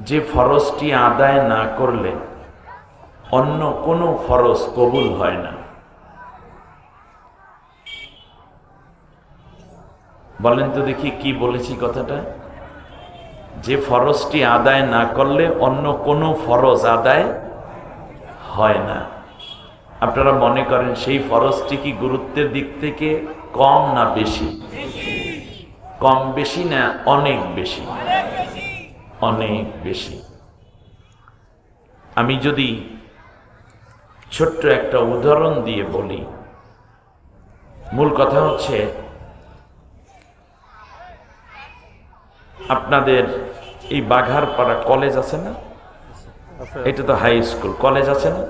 যে ফরজটি আদায় না করলে অন্য কোনো ফরজ কবুল হয় না। বলেন তো দেখি কি বলেছি কথাটা। যে ফরজটি আদায় না করলে অন্য কোনো ফরজ আদায় হয় না। আপনারা মনে করেন সেই ফরজটি কি গুরুত্বের দিক থেকে কম না বেশি? কম বেশি না অনেক বেশি? অনেক বেশি। আমি যদি ছোট্ট একটা উদাহরণ দিয়ে বলি মূল কথা হচ্ছে আপনাদের এই বাঘারপাড়া কলেজ আছে না? এটা তো হাই স্কুল কলেজ আছে না?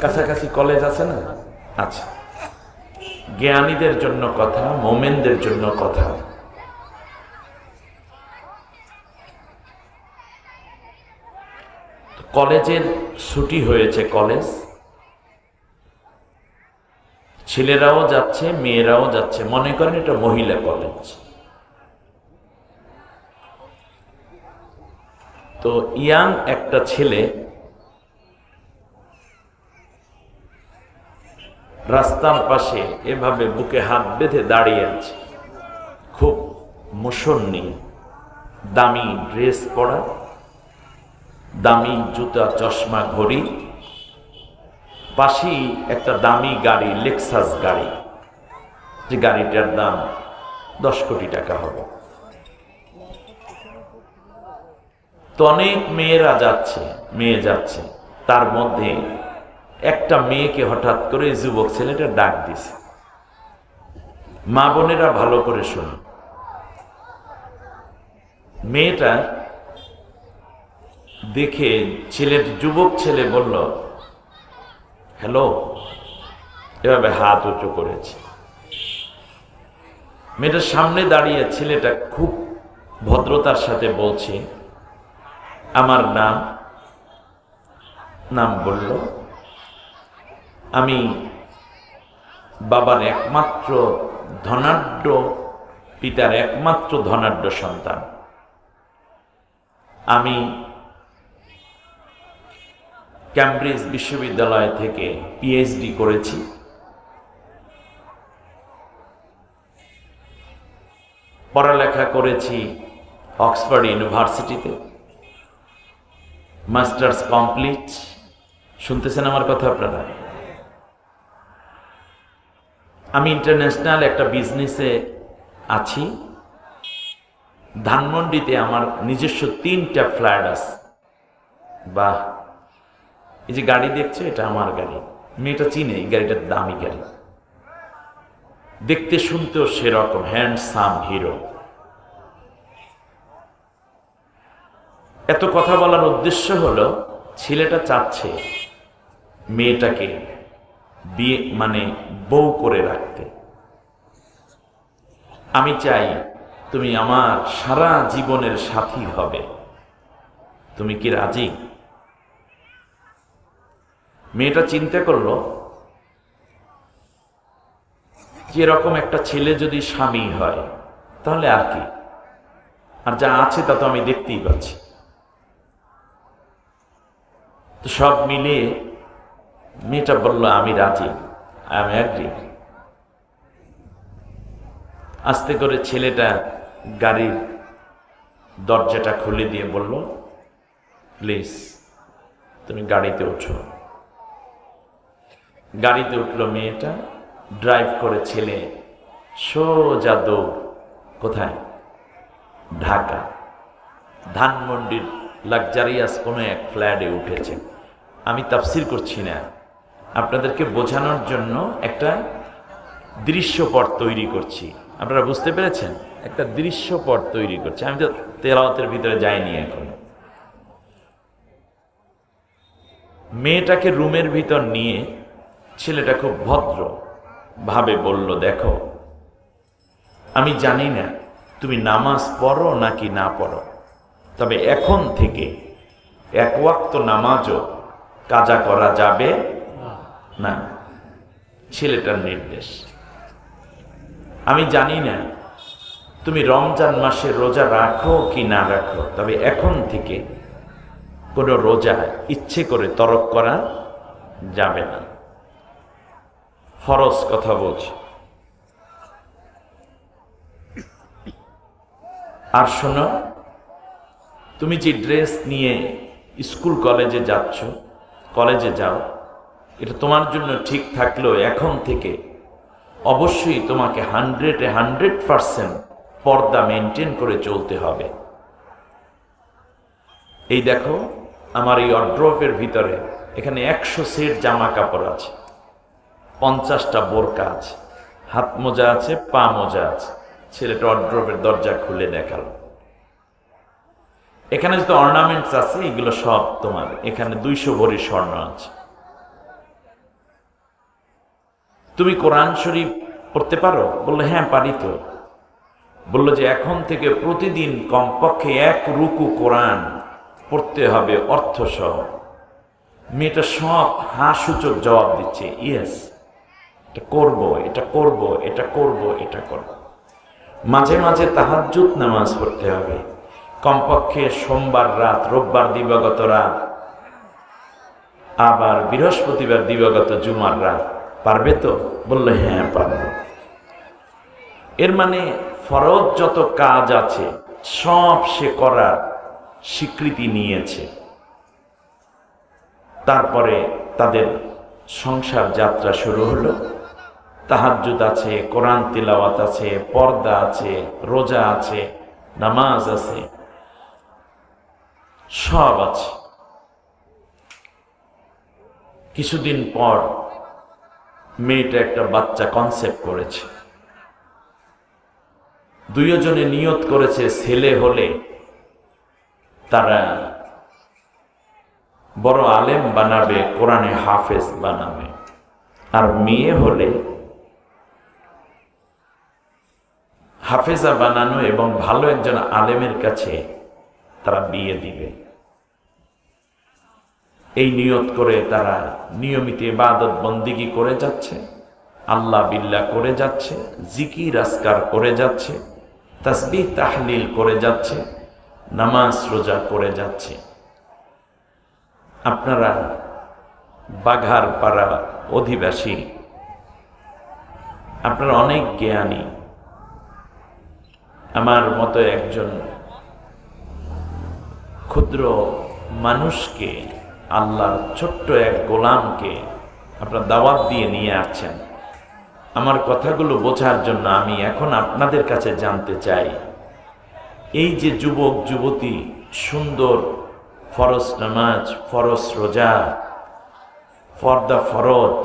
কাছাকাছি কলেজ আছে না? আচ্ছা। জ্ঞানীদের জন্য কথা মোমেনদের জন্য কথা। কলেজের ছুটি হয়েছে কলেজ। ছেলেরাও যাচ্ছে, মেয়েরাও যাচ্ছে। মনে করেন এটা মহিলা কলেজ। তো ইয়াং একটা ছেলে রাস্তার পাশে এভাবে বুকে হাত বেঁধে দাঁড়িয়ে আছে। খুব মুসন্নি দামি ড্রেস পরা। দামি জুতা চশমা ঘড়ি, পাশেই একটা দামি গাড়ি লেক্সাস গাড়ি, যে গাড়িটার দাম দশ কোটি টাকা হবে। তো অনেক মেয়েরা যাচ্ছে, মেয়ে যাচ্ছে। তার মধ্যে একটা মেয়েকে হঠাৎ করে যুবক ছেলেটা ডাক দিছে। মা বোনেরা ভালো করে শুনুন মেয়েটা দেখে ছেলের যুবক ছেলে বলল, হ্যালো, এভাবে হাত উঁচু করেছে। মেয়েটার সামনে দাঁড়িয়ে ছেলেটা খুব ভদ্রতার সাথে বলছে, আমার নাম নাম বলল, আমি বাবার একমাত্র ধনাঢ্য, পিতার একমাত্র ধনাঢ্য সন্তান। আমি ক্যামব্রিজ বিশ্ববিদ্যালয় থেকে পিএইচডি করেছি। পড়ালেখা করেছি অক্সফোর্ড ইউনিভার্সিটিতে মাস্টার্স কমপ্লিট শুনতেছেন আমার কথা আপনারা? আমি ইন্টারন্যাশনাল একটা বিজনেসে আছি। ধানমন্ডিতে আমার নিজস্ব তিনটা ফ্ল্যাট আছে। বাহ! এই যে গাড়ি দেখছ, এটা আমার গাড়ি। মেয়েটা চিনে, এই গাড়িটার দামি গাড়ি। দেখতে শুনতেও সেরকম হ্যান্ডসাম হিরো এত কথা বলার উদ্দেশ্য হলো, ছেলেটা চাচ্ছে মেয়েটাকে বিয়ে মানে বউ করে রাখতে। আমি চাই তুমি আমার সারা জীবনের সাথী হবে। তুমি কি রাজি? মেয়েটা চিন্তা করল এরকম একটা ছেলে যদি স্বামী হয়, তাহলে আর কি? আর যা আছে তা তো আমি দেখতেই পাচ্ছি। তো সব মিলিয়ে মেয়েটা বলল, আমি রাজি আমি অ্যাগ্রি আস্তে করে ছেলেটা গাড়ির দরজাটা খুলে দিয়ে বলল, প্লিজ, তুমি গাড়িতে ওঠো। গাড়িতে উঠল মেয়েটা ড্রাইভ করে ছেলে, সোজা দৌড়। কোথায়? ঢাকা। ধানমন্ডির লাক্সারিয়াস কোনো এক ফ্ল্যাটে উঠেছে। আমি তাফসির করছি না। আপনাদেরকে বোঝানোর জন্য একটা দৃশ্যপট তৈরি করছি। আপনারা বুঝতে পেরেছেন? একটা দৃশ্যপট তৈরি করছি। আমি তো তেলাওয়াতের ভিতরে যাইনি এখন। মেয়েটাকে রুমের ভিতর নিয়ে ছেলেটা খুব ভদ্র। ভাবে বলল, দেখো, আমি জানি না তুমি নামাজ পড়ো নাকি না পড়ো। তবে এখন থেকে এক ওয়াক্ত নামাজও কাজা করা যাবে না। ছেলেটার নির্দেশ। আমি জানি না তুমি রমজান মাসে রোজা রাখো কি না রাখো, তবে এখন থেকে কোনো রোজা ইচ্ছে করে তরক করা যাবে না। ফরজ কথা বলছি। আর শোনো, তুমি যে ড্রেস নিয়ে স্কুল কলেজে যাচ্ছ, কলেজে যাও, এটা তোমার জন্য ঠিক থাকলেও এখন থেকে অবশ্যই তোমাকে হান্ড্রেডে হান্ড্রেড পারসেন্ট পর্দা মেনটেন করে চলতে হবে। এই দেখো, আমার এই অড্রপের ভিতরে এখানে একশো সেট জামা কাপড় আছে। পঞ্চাশটা বোরকা আছে। হাত মোজা আছে, পা মোজা আছে। ছেলেটা অড্রপের দরজা খুলে দেখাল। এখানে যত অর্নামেন্টস আছে, এগুলো সব তোমার। এখানে দুইশো ভরি স্বর্ণ আছে। তুমি কোরআন শরীফ পড়তে পারো? বলল হ্যাঁ পারি তো। বলল যে, এখন থেকে প্রতিদিন কমপক্ষে এক রুকু কোরআন পড়তে হবে অর্থ সহ মেয়েটা সব হাসূচক জবাব দিচ্ছে ইয়েস এটা করব এটা করব এটা করব এটা করব। মাঝে মাঝে তাহাজ্জুদ নামাজ পড়তে হবে। কমপক্ষে সোমবার রাত, রোববার দিবাগত রাত, আবার বৃহস্পতিবার দিবাগত জুমার রাত। পারবে তো? বলল হ্যাঁ পারবে। এর মানে ফরজ যত কাজ আছে, সব সে করার স্বীকৃতি নিয়েছে। তারপরে তাদের সংসার যাত্রা শুরু হলো। তাহাজ্জুদ আছে, কোরআন তিলাওয়াত আছে, পর্দা আছে, রোজা আছে, নামাজ আছে, সব আছে। কিছুদিন পর মেয়েটা একটা বাচ্চা কনসেপ্ট করেছে। দুইজনে নিয়ত করেছে ছেলে হলে তারা বড় আলেম বানাবে, কোরআনে হাফেজ বানাবে। আর মেয়ে হলে হাফেজা বানানো এবং ভালো একজন আলেমের কাছে তারা বিয়ে দিবে। এই নিয়ত করে তারা নিয়মিত ইবাদত বন্দিগি করে যাচ্ছে, আল্লাহ বিল্লা করে যাচ্ছে, জিকির আসকার করে যাচ্ছে, তাসবিহ, তাহলিল করে যাচ্ছে, নামাজ, রোজা করে যাচ্ছে। আপনারা বাঘার পাড়া অধিবাসী, আপনারা অনেক জ্ঞানী। আমার মতো একজন ক্ষুদ্র মানুষকে, আল্লাহর ছোট্ট এক গোলামকে আপনার দাওয়াত দিয়ে নিয়ে আসছেন। আমার কথাগুলো বোঝার জন্য আমি এখন আপনাদের কাছে জানতে চাই। এই যে যুবক, যুবতী, সুন্দর, ফরজ নামাজ, ফরজ রোজা ফর ফর্দা ফরজ,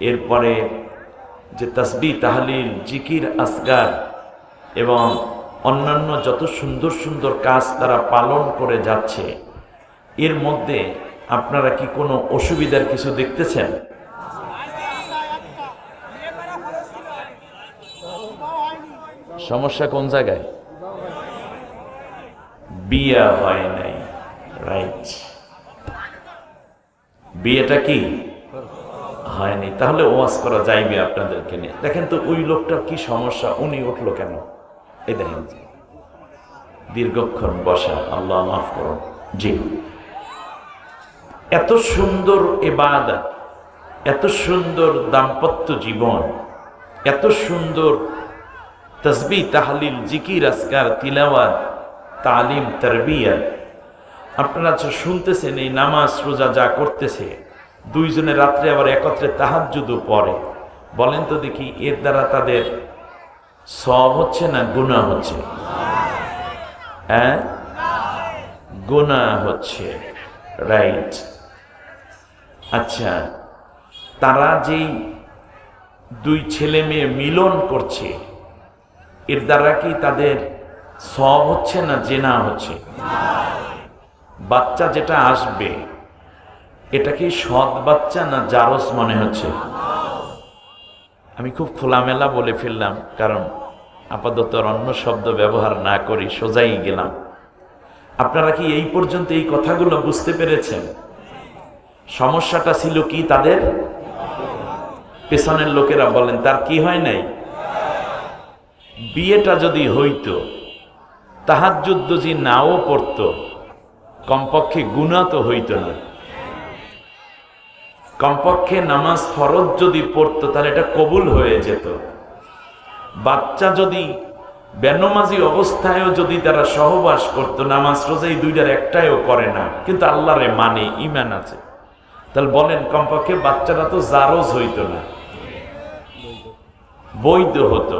এরপরে যে তসবি তাহলিল, জিকির, আসগার এবং অন্যান্য যত সুন্দর সুন্দর কাজ তারা পালন করে যাচ্ছে, এর মধ্যে আপনারা কি কোনো অসুবিধার কিছু দেখতেছেন? সমস্যা কোন জায়গায়? বিয়ে হয় নাই, রাইট। বিয়েটা কি? হয়নি, তাহলে ওয়াজ করা যাইবে আপনাদেরকে নিয়ে। দেখেন তো ওই লোকটার কি সমস্যা, উনি উঠল কেন? এই দেখেন, দীর্ঘক্ষণ বসা, আল্লাহ মাফ করুন জি। এত সুন্দর এবাদত এত সুন্দর দাম্পত্য জীবন, এত সুন্দর তসবি, তাহলিল, জিকির আসকার তিলাওয়াত, তালিম তরবিয়া আপনারা যা শুনতেছেন এই নামাজ, রোজা যা করতেছে, দুইজনে রাত্রে আবার একত্রে তাহাজ্জুদও পড়ে। বলেন তো দেখি, এর দ্বারা তাদের সব হচ্ছে না গুণা হচ্ছে? হ্যাঁ? গুণা হচ্ছে রাইট আচ্ছা তারা যেই দুই ছেলে মেয়ে মিলন করছে, এর দ্বারা কি তাদের সব হচ্ছে না জেনা হচ্ছে? বাচ্চা যেটা আসবে, এটা কি সৎ বাচ্চা না জারস মনে হচ্ছে? আমি খুব খোলামেলা বলে ফেললাম, কারণ আপাতত অন্য শব্দ ব্যবহার না করি সোজাই গেলাম। আপনারা কি এই পর্যন্ত এই কথাগুলো বুঝতে পেরেছেন? সমস্যাটা ছিল কি তাদের? পেছনের লোকেরা বলেন, তার কি হয় নাই? বিয়েটা যদি হইতো যুদ্ধ যদি নাও পড়তো, কমপক্ষে গুণা তো হইতো না। কমপক্ষে নামাজ ফরজ যদি পড়তো, তাহলে এটা কবুল হয়ে যেত। বাচ্চা যদি বেনমাজি অবস্থায়ও যদি তারা সহবাস করত, নামাজ রোজা এই দুইটার একটাইও করে না। কিন্তু আল্লাহরে মানে ইমান আছে। তাহলে বলেন, কমপক্ষে বাচ্চারা তো জারজ হইতো না। বৈধ হতো।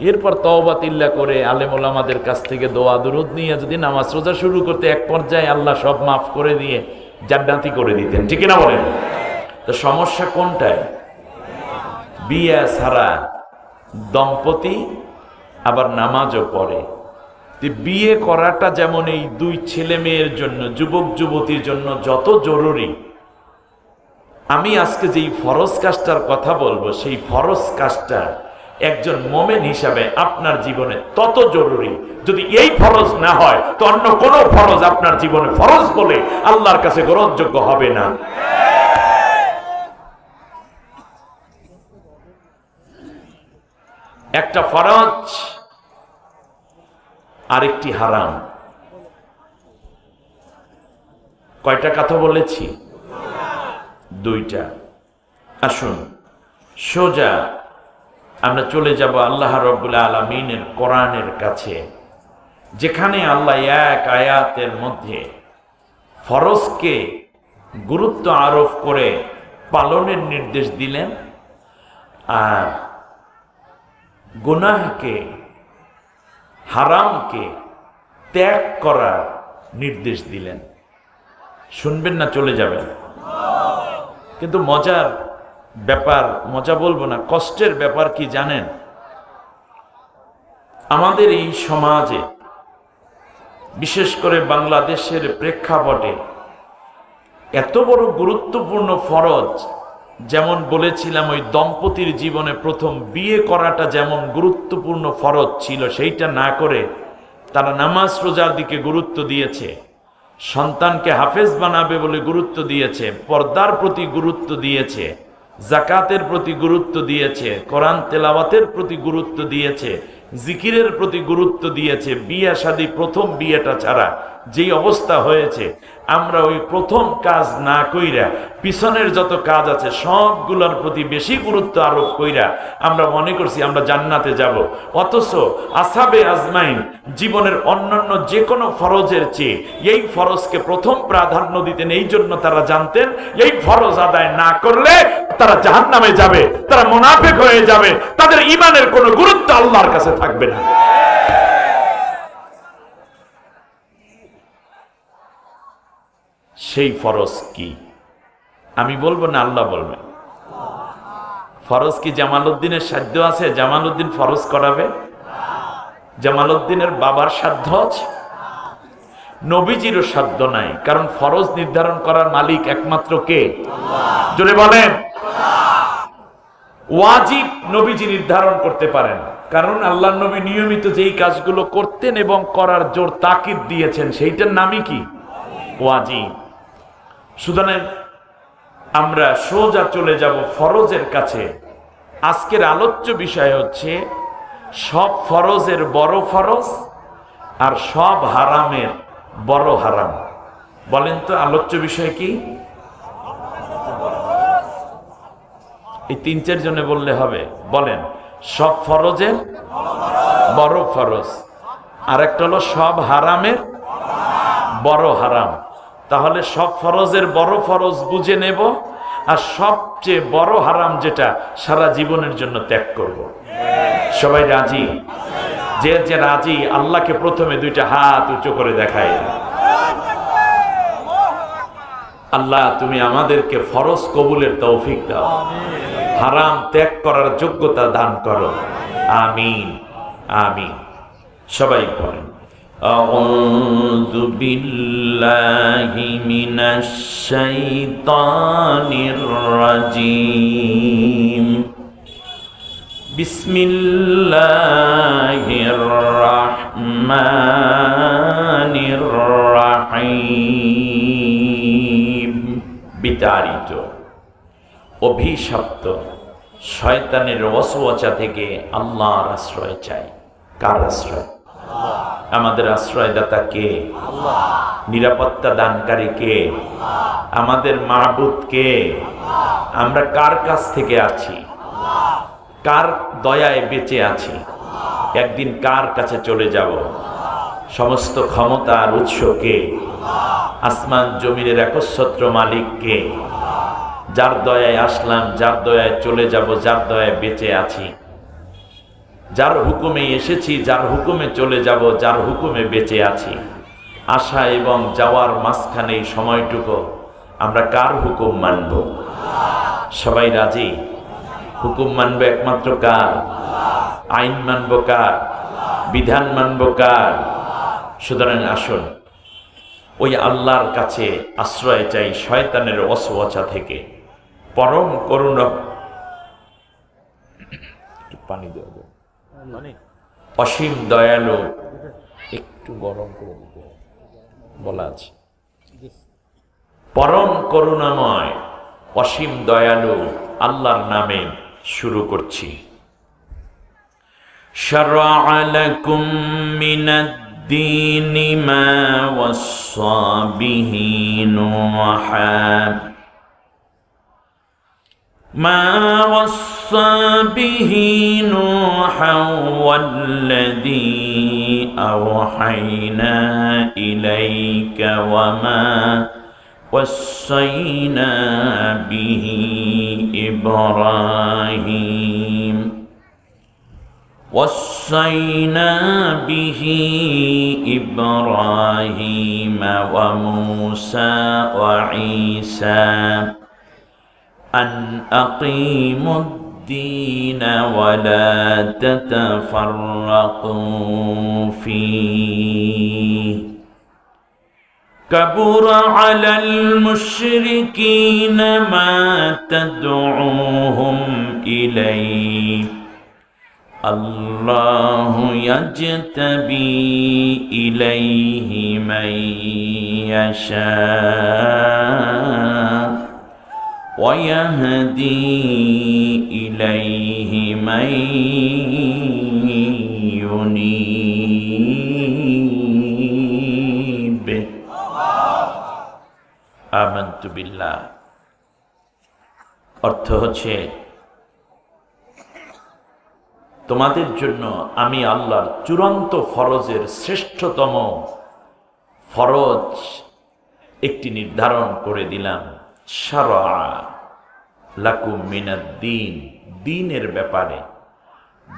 এরপর তওবা তিল্লা করে আলেমুল আমাদের কাছ থেকে দোয়া দুরুদ নিয়ে যদি নামাজ রোজা শুরু করতে, এক পর্যায়ে আল্লাহ সব মাফ করে দিয়ে জান্নাতি করে দিতেন। ঠিক না বলেন? তো সমস্যা কোনটায় বিয়ে ছাড়া দম্পতি, আবার নামাজও পড়ে। বিয়ে করাটা যেমন এই দুই ছেলে মেয়ের জন্য, যুবক যুবতীর জন্য যত জরুরি, আমি আজকে যেই ফরজ কাজটার কথা বলব, সেই ফরজ কাজটা একজন মোমেন হিসাবে আপনার জীবনে তত জরুরি। যদি এই ফরজ না হয়, তো অন্য কোনো ফরজ আপনার জীবনে ফরজ বলে আল্লাহর কাছে গ্রহণযোগ্য হবে না। একটা ফরজ, আরেকটি হারাম। কয়টা কথা বলেছি? দুইটা। আসুন, সোজা আমরা চলে যাব আল্লাহ রব্বুল্লা আলমিনের কোরআনের কাছে, যেখানে আল্লাহ এক আয়াতের মধ্যে ফরজকে গুরুত্ব আরোপ করে পালনের নির্দেশ দিলেন, আর গুনাহকে, হারামকে ত্যাগ করার নির্দেশ দিলেন। শুনবেন না, চলে যাবেন। কিন্তু মজার ব্যাপার, মজা বলব না, কষ্টের ব্যাপার কি জানেন? আমাদের এই সমাজে, বিশেষ করে বাংলাদেশের প্রেক্ষাপটে, এত বড় গুরুত্বপূর্ণ ফরজ যেমন বলেছিলাম, ওই দম্পতির জীবনে প্রথম বিয়ে করাটা যেমন গুরুত্বপূর্ণ ফরজ ছিল, সেইটা না করে তারা নামাজ রোজার দিকে গুরুত্ব দিয়েছে, সন্তানকে হাফেজ বানাবে বলে গুরুত্ব দিয়েছে, পর্দার প্রতি গুরুত্ব দিয়েছে, জাকাতের প্রতি গুরুত্ব দিয়েছে, কোরআন তেলাওয়াতের প্রতি গুরুত্ব দিয়েছে, জিকিরের প্রতি গুরুত্ব দিয়েছে, বিয়ে শাদী প্রথম বিয়েটা ছাড়া যেই অবস্থা হয়েছে, আমরা ওই প্রথম কাজ না কইরা, পিছনের যত কাজ আছে সবগুলোর প্রতি বেশি গুরুত্ব আরোপ কইরা আমরা মনে করছি আমরা জান্নাতে যাব। অথচ আসাবে আজমাইন জীবনের অন্যান্য যে কোনো ফরজের চেয়ে এই ফরজকে প্রথম প্রাধান্য দিতেন, এই জন্য তারা জানতেন, এই ফরজ আদায় না করলে তারা জাহান্নামে যাবে, তারা মোনাফেক হয়ে যাবে, তাদের ইমানের কোনো গুরুত্ব আল্লাহর কাছে থাকবে না। সেই ফরজ কি? আমি বলব না, আল্লাহ বলবেন ফরজ কি জামাল উদ্দিনের সাধ্য আছে? জামাল উদ্দিন ফরজ করাবে? জামাল উদ্দিনের বাবার সাধ্য আছে? নবীজিরও সাধ্য নাই, কারণ ফরজ নির্ধারণ করার মালিক একমাত্র কে? জোরে বলেন। ওয়াজিব নবীজি নির্ধারণ করতে পারেন, কারণ আল্লাহ নবী নিয়মিত যেই কাজগুলো করতেন এবং করার জোর তাকিদ দিয়েছেন, সেইটার নামই কি? ওয়াজিব। সুতরাং আমরা সোজা চলে যাব ফরজের কাছে। আজকের আলোচ্য বিষয় হচ্ছে, সব ফরজের বড় ফরজ আর সব হারামের বড় হারাম। বলেন তো আলোচ্য বিষয় কি? এই তিন চার জনে বললে হবে। বলেন, সব ফরজের বড় ফরজ। আর একটা হলো সব হারামের বড় হারাম। তাহলে সব ফরজের বড় ফরজ বুঝে নেব আর সবচেয়ে বড় হারাম যেটা সারা জীবনের জন্য ত্যাগ করব। সবাই রাজি? যে যে রাজি, আল্লাহকে প্রথমে দুইটা হাত উঁচু করে দেখায়। আল্লাহ, তুমি আমাদেরকে ফরজ কবুলের তৌফিক দাও। হারাম ত্যাগ করার যোগ্যতা দান করো। আমিন আমিন। সবাই পড়েন أعوذ بالله من الشيطان الرجيم بسم الله الرحمن الرحيم বিতাড়িত অভিশপ্ত শয়তানের ওয়াসওয়াচা থেকে আল্লাহর আশ্রয় চাই কার আশ্রয় আমাদের আশ্রয়দাতা কে? নিরাপত্তা দানকারী কে? আমাদের মাহবুদ কে? আমরা কার কাছ থেকে আছি? কার দয়ায় বেঁচে আছি? একদিন কার কাছে চলে যাব? সমস্ত ক্ষমতার উৎস কে? আসমান জমিনের একচ্ছত্র মালিক কে? যার দয়ায় আসলাম, যার দয়ায় চলে যাব, যার দয়ায় বেঁচে আছি। যার হুকুমে এসেছি, যার হুকুমে চলে যাব, যার হুকুমে বেঁচে আছি। আসা এবং যাওয়ার মাঝখানে এই সময়টুকু আমরা কার হুকুম মানব? সবাই রাজি? হুকুম মানব একমাত্র কার? আইন মানব কার? বিধান মানব কার? সুতরাং আসুন, ওই আল্লাহর কাছে আশ্রয় চাই শয়তানের অসওয়াচা থেকে। পরম করুণ পানি দেওয়া অসীম দয়ালু একটু গরম করে দিতে হবে। বলা আছে পরম করুণাময় অসীম দয়ালু আল্লাহর নামে শুরু করছি شرع لكم من الدين ما وصى به نوحا ما وصى به نوحا والذي أوحينا إليك وما وصينا به إبراهيم. وصينا به إبراهيم وموسى وعيسى. أن أقيموا الدين ولا تتفرقوا فيه. كبر على المشركين ما تدعوهم إليه. الله يجتبي إليه من يشاء. ويهدي إليه من ينيب آمنت بالله অর্থ হচ্ছে তোমাদের জন্য আমি আল্লাহর চূড়ান্ত ফরজের শ্রেষ্ঠতম ফরজ একটি নির্ধারণ করে দিলাম সারা মিনাদ দিন, দিনের ব্যাপারে,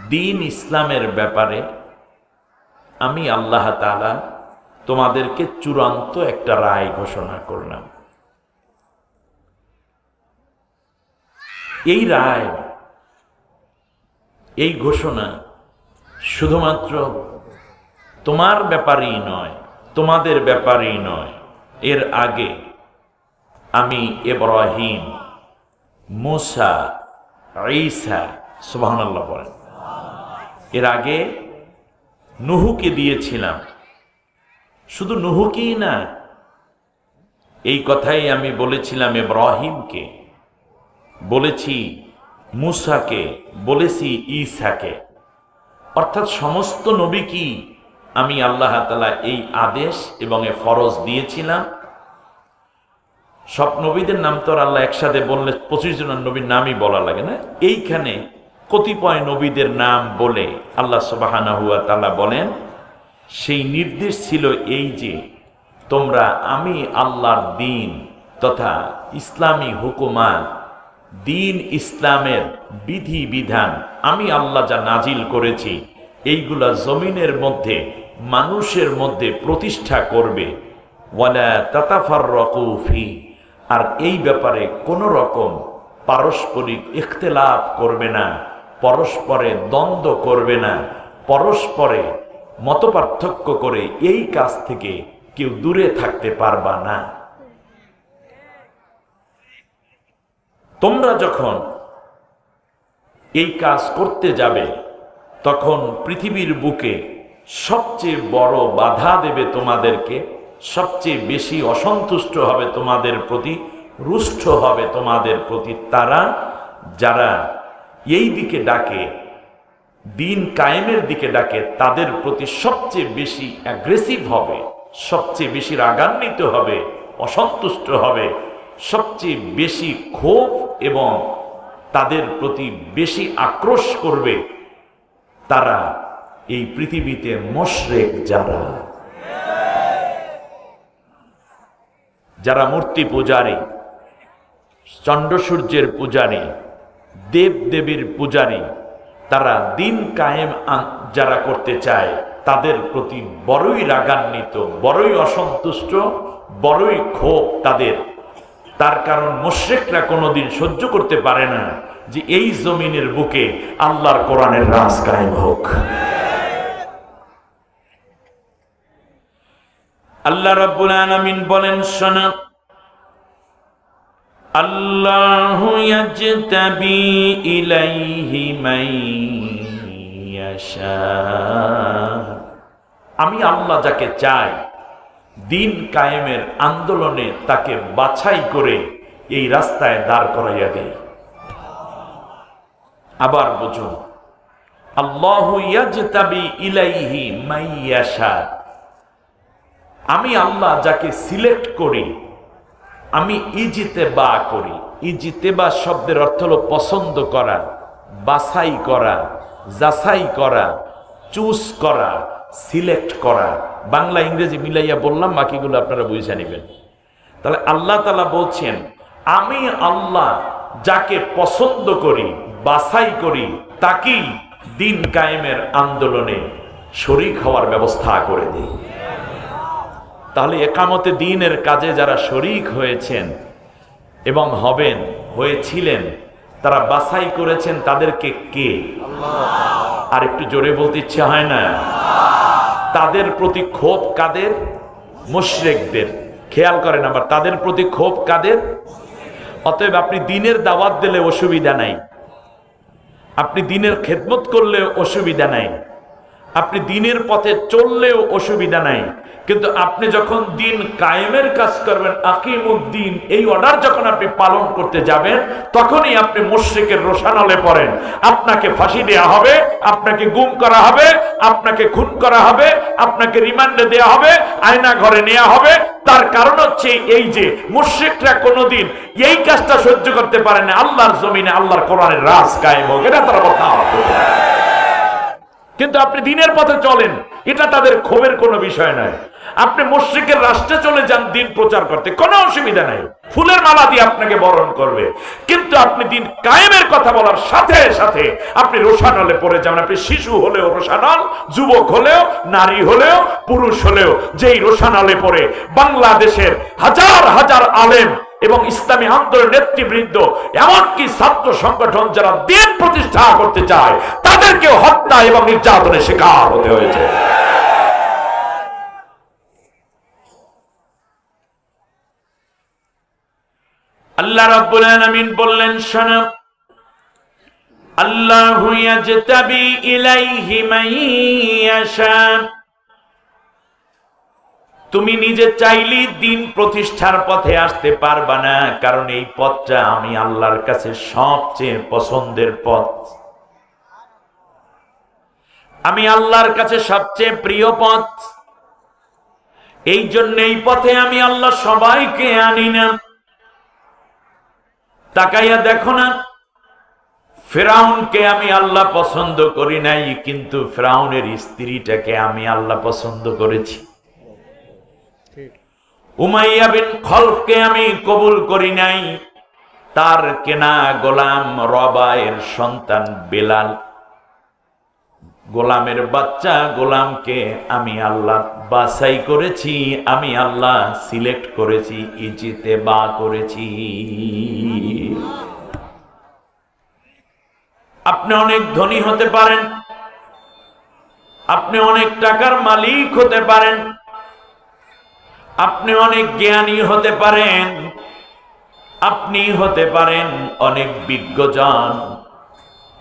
দিন ইসলামের ব্যাপারে আমি আল্লাহ তাআলা তোমাদেরকে চূড়ান্ত একটা রায় ঘোষণা করলাম। এই রায়, এই ঘোষণা শুধুমাত্র তোমার ব্যাপারেই নয়, তোমাদের ব্যাপারেই নয়। এর আগে আমি এব্রাহিম মুসা, ঈসা, সুবহানাল্লাহ বলেন। এর আগে নুহুকে দিয়েছিলাম। শুধু নুহুকেই না, এই কথাই আমি বলেছিলাম ইব্রাহিমকে। বলেছি মুসাকে, বলেছি ঈসাকে। অর্থাৎ সমস্ত নবী কি আমি আল্লাহ তালা এই আদেশ এবং এ ফরজ দিয়েছিলাম। সব নবীদের নাম তো আল্লাহ একসাথে বললে পঁচিশ জনের নবীর নামই বলা লাগে না। এইখানে কতিপয় নবীদের নাম বলে আল্লাহ সুবাহানা হুয়া তালা বলেন, সেই নির্দেশ ছিল এই যে তোমরা আমি আল্লাহর দিন তথা ইসলামী হুকুমাত, দিন ইসলামের বিধি বিধান আমি আল্লাহ যা নাজিল করেছি, এইগুলা জমিনের মধ্যে, মানুষের মধ্যে প্রতিষ্ঠা করবে। ওয়ালা তাতাফার রকুফি আর এই ব্যাপারে কোনো রকম পারস্পরিক ইখতলাফ করবে না, পরস্পরে দ্বন্দ্ব করবে না, পরস্পরে মতপার্থক্য করে এই কাজ থেকে কেউ দূরে থাকতে পারবা না। তোমরা যখন এই কাজ করতে যাবে, তখন পৃথিবীর বুকে সবচেয়ে বড় বাধা দেবে তোমাদেরকে। সবচেয়ে বেশি অসন্তুষ্ট হবে তোমাদের প্রতি, রুষ্ট হবে তোমাদের প্রতি তারা যারা এই দিকে ডাকে, দিন কায়েমের দিকে ডাকে, তাদের প্রতি সবচেয়ে বেশি অ্যাগ্রেসিভ হবে, সবচেয়ে বেশি রাগান্বিত হবে, অসন্তুষ্ট হবে, সবচেয়ে বেশি ক্ষোভ এবং তাদের প্রতি বেশি আক্রোশ করবে তারা এই পৃথিবীতে মোশরেক যারা। যারা মূর্তি পূজারী চন্দ্র সূর্যের পূজারী দেব দেবীর পূজারী, তারা দিন কায়েম যারা করতে চায়, তাদের প্রতি বড়ই রাগান্বিত, বড়ই অসন্তুষ্ট, বড়ই ক্ষোভ তাদের। তার কারণ মোশ্রেকরা কোনোদিন সহ্য করতে পারে না যে এই জমিনের বুকে আল্লাহর কোরআনের রাজ কায়েম হোক। আল্লাহ রাব্বুল আলামিন বলেন, শোনা। আল্লাহু ইয়াজতাবি ইলাইহি মান ইয়াশা। আমি আল্লাহ যাকে চাই, দিন কায়েমের আন্দোলনে তাকে বাছাই করে এই রাস্তায় দাঁড় করাইয়া দেই। আবার বুঝুন, আল্লাহু ইয়াজতাবি ইলাইহি মান ইয়াশা। আমি আল্লাহ যাকে সিলেক্ট করি, আমি ইজিতে বা করি। ইজিতে বা শব্দের অর্থ হলো পছন্দ করা, বাছাই করা, যাচাই করা, চুজ করা, সিলেক্ট করা। বাংলা, ইংরেজি মিলাইয়া বললাম, বাকিগুলো আপনারা বুঝে নেবেন। তাহলে আল্লাহ তালা বলছেন, আমি আল্লাহ যাকে পছন্দ করি, বাছাই করি, তাকেই দিন কায়েমের আন্দোলনে শরিক হওয়ার ব্যবস্থা করে দিই। তাহলে একামতে দিনের কাজে যারা শরিক হয়েছেন এবং হবেন হয়েছিলেন তারা বাছাই করেছেন তাদেরকে কে? আর একটু জোরে বলতে ইচ্ছে হয় না? তাদের প্রতি ক্ষোভ কাদের? মুশরেকদের। খেয়াল করেন আবার তাদের প্রতি ক্ষোভ কাদের? অতএব আপনি দিনের দাওয়াত দিলে অসুবিধা নাই। আপনি দিনের খেদমত করলেও অসুবিধা নাই। আপনি দিনের পথে চললেও অসুবিধা নাই। কিন্তু আপনি যখন দিন কায়েমের কাজ করবেন, আকিমুদ্দিন, এই অর্ডার যখন আপনি পালন করতে যাবেন, তখনই আপনি মুশ্রিকের রোশানলে পড়েন। আপনাকে ফাঁসি দেওয়া হবে, আপনাকে গুম করা হবে, আপনাকে খুন করা হবে, আপনাকে রিমান্ডে দেওয়া হবে, আয়না ঘরে নেওয়া হবে। তার কারণ হচ্ছে এই যে, মুশ্রিকরা কোনোদিন এই কাজটা সহ্য করতে পারে না, আল্লাহর জমিনে, আল্লাহর কোরআনের রাজ কায়েম হোক। এটা তারা কথা কিন্তু আপনি দিনের পথে চলেন, এটা তাদের ক্ষোভের কোনো বিষয় নয়। আপনি মসজিদের রাষ্ট্রে চলে যান, দিন প্রচার করতে। কোনো অসুবিধা নাই। ফুলের মালা দিয়ে আপনাকে বরণ করবে। কিন্তু আপনি দিন কায়েমের কথা বলার সাথে সাথে আপনি রোশানলে পড়ে যাবেন। আপনি শিশু হলেও রোশানল, যুবক হলেও, নারী হলেও, পুরুষ হলেও, যেই রোশানলে পড়ে, বাংলাদেশের হাজার হাজার আলেম এবং ইসলামী আন্দোলন নেতৃবৃন্দ, এমনকি ছাত্র সংগঠন যারা দিন প্রতিষ্ঠা করতে চায় তাদেরকে হত্যা এবং নির্যাতনের শিকার হতে হয়েছে। আল্লাহ রাব্বুল আলামিন বললেন, শোনো। আল্লাহু ইয়াজতাবি ইলাইহি মান ইয়াশা। তুমি নিজে চাইলেই দিন প্রতিষ্ঠার পথে আসতে পারবা না, কারণ এই পথটা আমি আল্লাহর কাছে সবচেয়ে পছন্দের পথ। আমি আল্লাহর কাছে সবচেয়ে প্রিয় পথ। এই জন্য এই পথে আমি আল্লাহ সবাইকে আনি না। তাকাইয়া দেখো না। ফেরাউনকে আমি আল্লাহ পছন্দ করি নাই, কিন্তু ফেরাউনের স্ত্রীটাকে আমি আল্লাহ পছন্দ করেছি। উমাইয়া বিন খলফকে আমি কবুল করি নাই। তার কেনা গোলাম রবায়ের সন্তান বেলাল। গোলামের বাচ্চা গোলামকে আমি আল্লাহ বাছাই করেছি, আমি আল্লাহ সিলেক্ট করেছি ইজিতে বা করেছি। আপনি অনেক ধনী হতে পারেন, আপনি অনেক টাকার মালিক হতে পারেন, আপনি অনেক জ্ঞানী হতে পারেন, আপনি হতে পারেন অনেক বিজ্ঞজন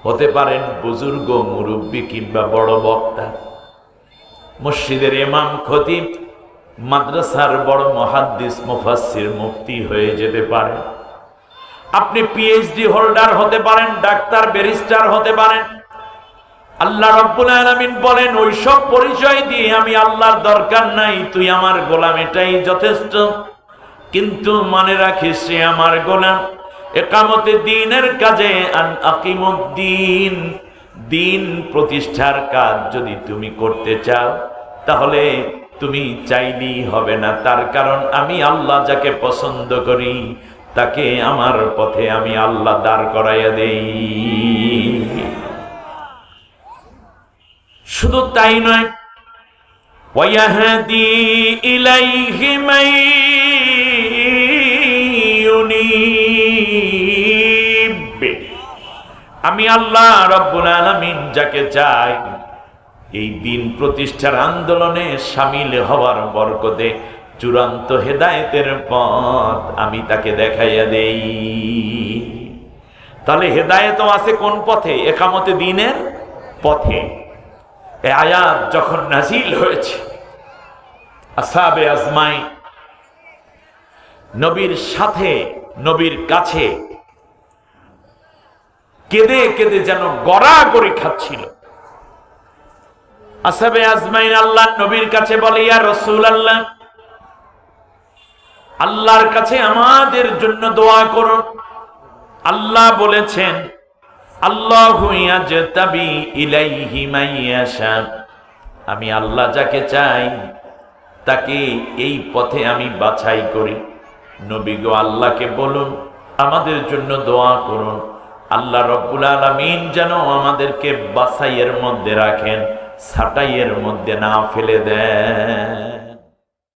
হতে পারেন বুজুর্গ, মুরব্বী কিংবা বড় বক্তা। মসজিদের ইমাম, খতিব, মাদ্রাসার বড় মহাদ্দিস, মুফাসসির মুক্তি হয়ে যেতে পারে আপনি পিএইচডি হোল্ডার হতে পারেন, ডাক্তার ব্যারিস্টার হতে পারেন। আল্লাহ রব্বুল আলামিন বলেন ওই সব পরিচয় দিয়ে আমি আল্লাহর দরকার নাই, তুই আমার গোলাম, এটাই যথেষ্ট। কিন্তু মনে রাখিস সে আমার গোলাম একামতে দিনের কাজে, আন দিন প্রতিষ্ঠার কাজ যদি তুমি করতে চাও, তাহলে তুমি চাইলেই হবে না। তার কারণ আমি আল্লাহ যাকে পছন্দ করি, তাকে আমার পথে আমি আল্লাহ দাঁড় করাইয়া দেই। শুধু তাই নয় ওয়াহাদি ইলাইহি মাই আমি আল্লাহ রব্বুল আলামিন যাকে চাই, এই দিন প্রতিষ্ঠার আন্দোলনে সামিল হওয়ার বরকতে চূড়ান্ত হেদায়েতের পথ আমি তাকে দেখাইয়া দেই। তাহলে হেদায়েতও আছে কোন পথে? একামতে দিনের পথে। এ আয়াত যখন নাজিল হয়েছে, আসাবে আজমাই, নবীর সাথে, নবীর কাছে কেঁদে কেঁদে যেন গড়া করে খাচ্ছিল। আসাবে আজমাইন আল্লাহ নবীর কাছে বলে, ইয়া রসুল আল্লাহ আল্লাহর কাছে আমাদের জন্য দোয়া করুন আল্লাহ বলেছেন, আল্লাহু আমি আল্লাহ যাকে চাই, তাকে এই পথে আমি বাছাই করি। নবী গো, আল্লাহকে বলুন, আমাদের জন্য দোয়া করুন। আল্লাহ রব্বুল আলমিন যেন আমাদেরকে বাসাইয়ের মধ্যে রাখেন ছাটাইয়ের মধ্যে না ফেলে দেন।